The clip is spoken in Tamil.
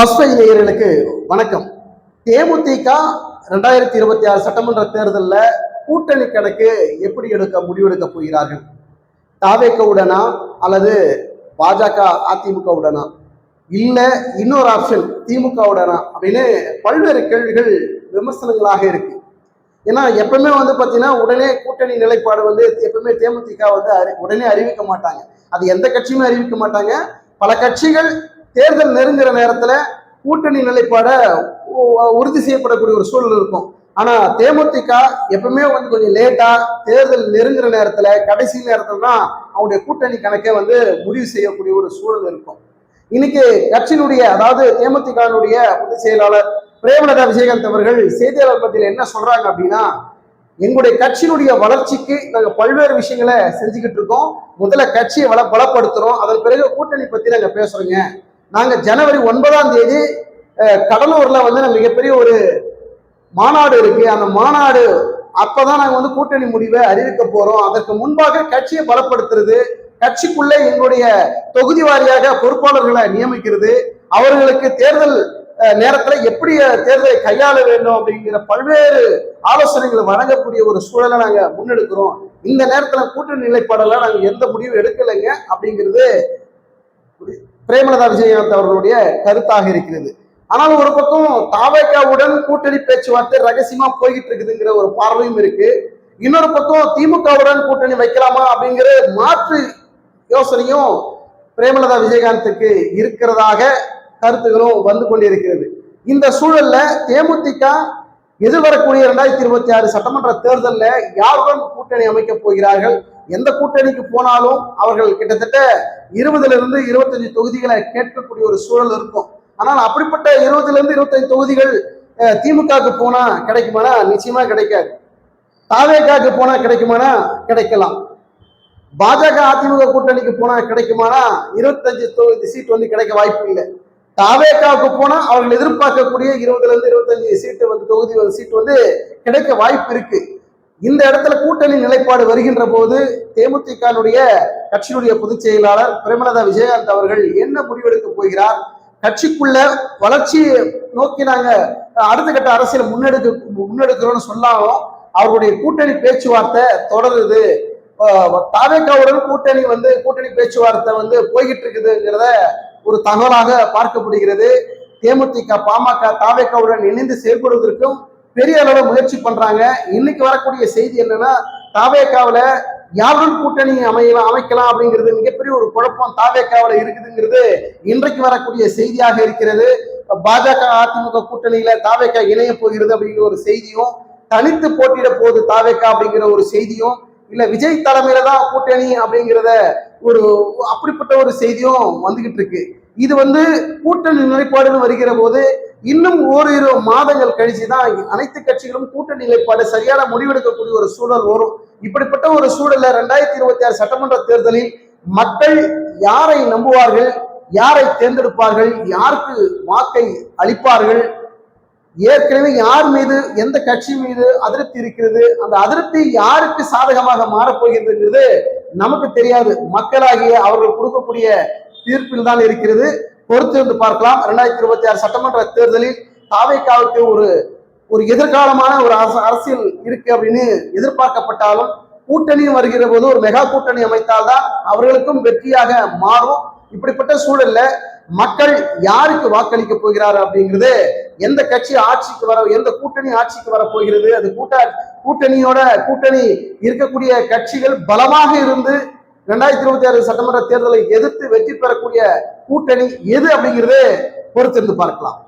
பஸ்வை நேயர்களுக்கு வணக்கம். தேமுதிக ரெண்டாயிரத்தி இருபத்தி ஆறு சட்டமன்ற தேர்தலில் கூட்டணி கணக்கு எப்படி எடுக்க முடிவெடுக்க போகிறார்கள்? தாவேக்கவுடனா அல்லது பாஜக அதிமுகவுடனா இல்ல இன்னொரு ஆப்ஷன் திமுகவுடனா அப்படின்னு பல்வேறு கேள்விகள் விமர்சனங்களாக இருக்கு. ஏன்னா எப்பவுமே வந்து பார்த்தீங்கன்னா உடனே கூட்டணி நிலைப்பாடு வந்து எப்பவுமே தேமுதிக வந்து அறி உடனே அறிவிக்க மாட்டாங்க. அது எந்த கட்சியுமே அறிவிக்க மாட்டாங்க. பல கட்சிகள் தேர்தல் நெருங்குற நேரத்தில் கூட்டணி நிலைப்பாடை உறுதி செய்யப்படக்கூடிய ஒரு சூழல் இருக்கும். ஆனால் தேமுதிக எப்பவுமே வந்து கொஞ்சம் லேட்டாக தேர்தல் நெருங்குற நேரத்தில் கடைசி நேரத்தில் தான் அவங்களுடைய கூட்டணி கணக்கை வந்து முடிவு செய்யக்கூடிய ஒரு சூழல் இருக்கும். இன்னைக்கு கட்சியினுடைய அதாவது தேமுதிகனுடைய பொதுச் செயலாளர் பிரேமலதா விஜயகாந்த் அவர்கள் செய்தியாளர் பத்தியில் என்ன சொல்றாங்க அப்படின்னா எங்களுடைய கட்சியினுடைய வளர்ச்சிக்கு நாங்கள் பல்வேறு விஷயங்களை செஞ்சுக்கிட்டு இருக்கோம். முதல்ல கட்சியை வள பலப்படுத்துறோம் அதன் பிறகு கூட்டணி பத்தி நாங்கள் பேசுறோங்க. நாங்கள் ஜனவரி ஒன்பதாம் தேதி கடலூரில் வந்து நாங்கள் மிகப்பெரிய ஒரு மாநாடு இருக்கு. அந்த மாநாடு அப்போ தான் நாங்கள் வந்து கூட்டணி முடிவை அறிவிக்க போகிறோம் அதற்கு முன்பாக கட்சியை பலப்படுத்துறது கட்சிக்குள்ளே எங்களுடைய தொகுதி வாரியாக பொறுப்பாளர்களை நியமிக்கிறது அவர்களுக்கு தேர்தல் நேரத்தில் எப்படி தேர்தலை கையாள வேண்டும் அப்படிங்கிற பல்வேறு ஆலோசனைகளை வழங்கக்கூடிய ஒரு சூழலை நாங்கள் முன்னெடுக்கிறோம். இந்த நேரத்தில் கூட்டணி நிலைப்பாடெல்லாம் நாங்கள் எந்த முடிவும் எடுக்கலைங்க அப்படிங்கிறது பிரேமலதா விஜயகாந்த் அவர்களுடைய கருத்தாக இருக்கிறது. ஆனால் ஒரு பக்கம் தாவேக்காவுடன் கூட்டணி பேச்சுவார்த்தை ரகசியமா போய்கிட்டு இருக்குதுங்கிற ஒரு பார்வையும் இருக்கு. இன்னொரு பக்கம் திமுகவுடன் கூட்டணி வைக்கலாமா அப்படிங்கிற மாற்று யோசனையும் பிரேமலதா விஜயகாந்துக்கு இருக்கிறதாக கருத்துகளும் வந்து கொண்டிருக்கிறது. இந்த சூழல்ல தேமுதிக எதிர்வரக்கூடிய இரண்டாயிரத்தி இருபத்தி ஆறு சட்டமன்ற தேர்தலில் யாருடன் கூட்டணி அமைக்க போகிறார்கள்? எந்த கூட்டணிக்கு போனாலும் அவர்கள் கிட்டத்தட்ட இருபதுல இருந்து இருபத்தஞ்சு தொகுதிகளை கேட்கக்கூடிய ஒரு சூழல் இருக்கும். ஆனால் அப்படிப்பட்ட இருபதுல இருந்து இருபத்தஞ்சு தொகுதிகள் திமுகவுக்கு போனா கிடைக்குமானா? நிச்சயமா கிடைக்காது. தாவேக்காவுக்கு போனா கிடைக்குமானா? கிடைக்கலாம். பாஜக அதிமுக கூட்டணிக்கு போனா கிடைக்குமானா? இருபத்தஞ்சு தொகுதி சீட் வந்து கிடைக்க வாய்ப்பு இல்லை. தாவேக்காவுக்கு போனா அவர்கள் எதிர்பார்க்கக்கூடிய இருபதுல இருந்து இருபத்தஞ்சு சீட்டு வந்து தொகுதி வந்து சீட்டு வந்து கிடைக்க வாய்ப்பு இருக்கு. இந்த இடத்துல கூட்டணி நிலைப்பாடு வருகின்ற போது தேமுதிகனுடைய கட்சியினுடைய பொதுச் செயலாளர் பிரேமலதா விஜயகாந்த் அவர்கள் என்ன முடிவெடுக்க போகிறார்? கட்சிக்குள்ள வளர்ச்சியை நோக்கி நாங்க அடுத்த கட்ட அரசியல் முன்னெடுக்க முன்னெடுக்கிறோம்னு சொன்னாலும் அவருடைய கூட்டணி பேச்சுவார்த்தை தொடருது. தாவேக்காவுடன் கூட்டணி வந்து கூட்டணி பேச்சுவார்த்தை வந்து போய்கிட்டு இருக்குதுங்கிறத ஒரு தகவலாக பார்க்கப்படுகிறது. தேமுதிக பாமக தாவேக்காவுடன் இணைந்து செயல்படுவதற்கும் பெரிய அளவு முயற்சி பண்றாங்க. இன்னைக்கு வரக்கூடிய செய்தி என்னன்னா தாவேக்காவில் யாருடன் கூட்டணி அமையலாம் அமைக்கலாம் அப்படிங்கிறது மிகப்பெரிய ஒரு குழப்பம் தாவேக்காவில் இருக்குதுங்கிறது இன்றைக்கு வரக்கூடிய செய்தியாக இருக்கிறது. பாஜக அதிமுக கூட்டணியில தாவேக்கா இணைய போகிறது அப்படிங்கிற ஒரு செய்தியும் தனித்து போட்டியிட போகுது தாவேக்கா அப்படிங்கிற ஒரு செய்தியும் இல்ல விஜய் தலைமையில தான் கூட்டணி அப்படிங்கிறத ஒரு அப்படிப்பட்ட ஒரு செய்தியும் வந்துகிட்டு இருக்கு. இது வந்து கூட்டணி நிலைப்பாடுன்னு வருகிற போது இன்னும் ஓரிரு மாதங்கள் கழிச்சு தான் அனைத்து கட்சிகளும் கூட்டணி நிலைப்பாடு சரியான முடிவெடுக்கக்கூடிய ஒரு சூழல் வரும். இப்படிப்பட்ட ஒரு சூழல்ல ரெண்டாயிரத்தி இருபத்தி ஆறு சட்டமன்ற தேர்தலில் மக்கள் யாரை நம்புவார்கள் யாரை தேர்ந்தெடுப்பார்கள் யாருக்கு வாக்கை அளிப்பார்கள் ஏற்கனவே யார் மீது எந்த கட்சி மீது அதிருப்தி இருக்கிறது அந்த அதிருப்தி யாருக்கு சாதகமாக மாறப்போகிறதுங்கிறது நமக்கு தெரியாது. மக்களாகிய அவர்கள் கொடுக்கக்கூடிய தீர்ப்பில் தான் இருக்கிறது பொறுத்திருந்து பார்க்கலாம். இரண்டாயிரத்தி இருபத்தி ஆறு சட்டமன்ற தேர்தலில் தாவைக்காவுக்கு ஒரு ஒரு எதிர்காலமான ஒரு அரசியல் இருக்கு அப்படின்னு எதிர்பார்க்கப்பட்டாலும் கூட்டணியும் வருகிற போது ஒரு மெகா கூட்டணி அமைத்தால்தான் அவர்களுக்கும் வெற்றியாக மாறும். இப்படிப்பட்ட சூழல்ல மக்கள் யாருக்கு வாக்களிக்க போகிறார் அப்படிங்கிறது எந்த கட்சி ஆட்சிக்கு வர எந்த கூட்டணி ஆட்சிக்கு வர போகிறது அது கூட்ட கூட்டணியோட கூட்டணி இருக்கக்கூடிய கட்சிகள் பலமாக இருந்து ரெண்டாயிரத்தி இருபத்தி ஆறு சட்டமன்ற தேர்தலை எதிர்த்து வெற்றி பெறக்கூடிய கூட்டணி எது அப்படிங்கிறது பொறுத்திருந்து பார்க்கலாம்.